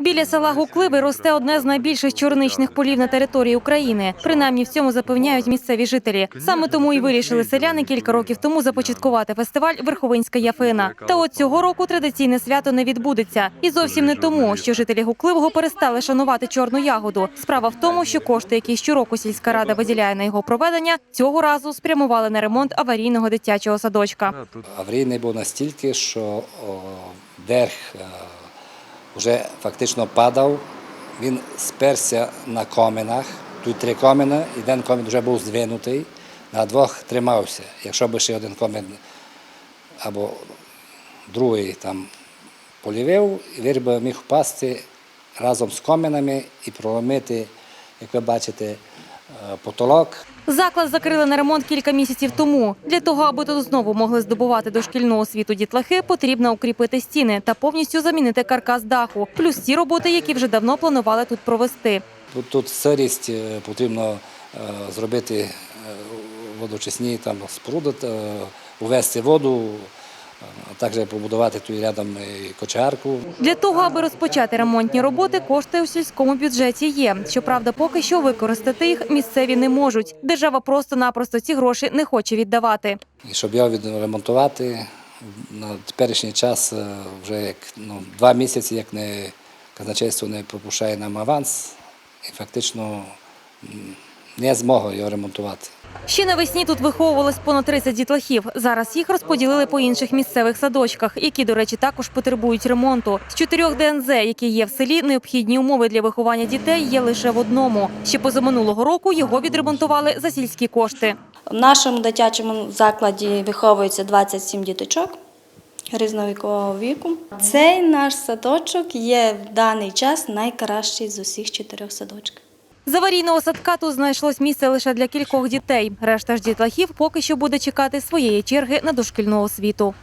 Біля села Гукливи росте одне з найбільших чорничних полів на території України. Принаймні в цьому запевняють місцеві жителі. Саме тому і вирішили селяни кілька років тому започаткувати фестиваль Верховинська яфина. Та от цього року традиційне свято не відбудеться. І зовсім не тому, що жителі Гукливого перестали шанувати чорну ягоду. Справа в тому, що кошти, які щороку сільська рада виділяє на його проведення, цього разу спрямували на ремонт аварійного дитячого садочка. Аварійний був настільки, що е, вже фактично падав. Він сперся на коменах. Тут три комена, і один комен вже був здвинутий, на двох тримався. Якщо б ще один комен або другий там полівив, вір би міг впасти разом з коменами і проломити, як ви бачите, потолок. Заклад закрили на ремонт кілька місяців тому. Для того, аби тут знову могли здобувати дошкільну освіту дітлахи, потрібно укріпити стіни та повністю замінити каркас даху, плюс ті роботи, які вже давно планували тут провести. Тут, тут сирість е, потрібно е, зробити е, водочисні там споруди, е, увести воду, е, також побудувати тут рядом і кочегарку. Для того, аби розпочати ремонтні роботи, кошти у сільському бюджеті є. Щоправда, поки що використати їх місцеві не можуть. Держава просто-напросто ці гроші не хоче віддавати. І щоб його відремонтувати на теперішній час е, вже як ну, два місяці, як не казначейство не пропущає нам аванс, і фактично не змогу його ремонтувати. Ще навесні тут виховувалось понад 30 дітлахів. Зараз їх розподілили по інших місцевих садочках, які, до речі, також потребують ремонту. З чотирьох ДНЗ, які є в селі, необхідні умови для виховання дітей є лише в одному. Ще позаминулого року його відремонтували за сільські кошти. В нашому дитячому закладі виховується 27 діточок різновікового віку. Цей наш садочок є в даний час найкращий з усіх чотирьох садочків. З аварійного садка тут знайшлось місце лише для кількох дітей. Решта ж дітлахів поки що буде чекати своєї черги на дошкільну освіту.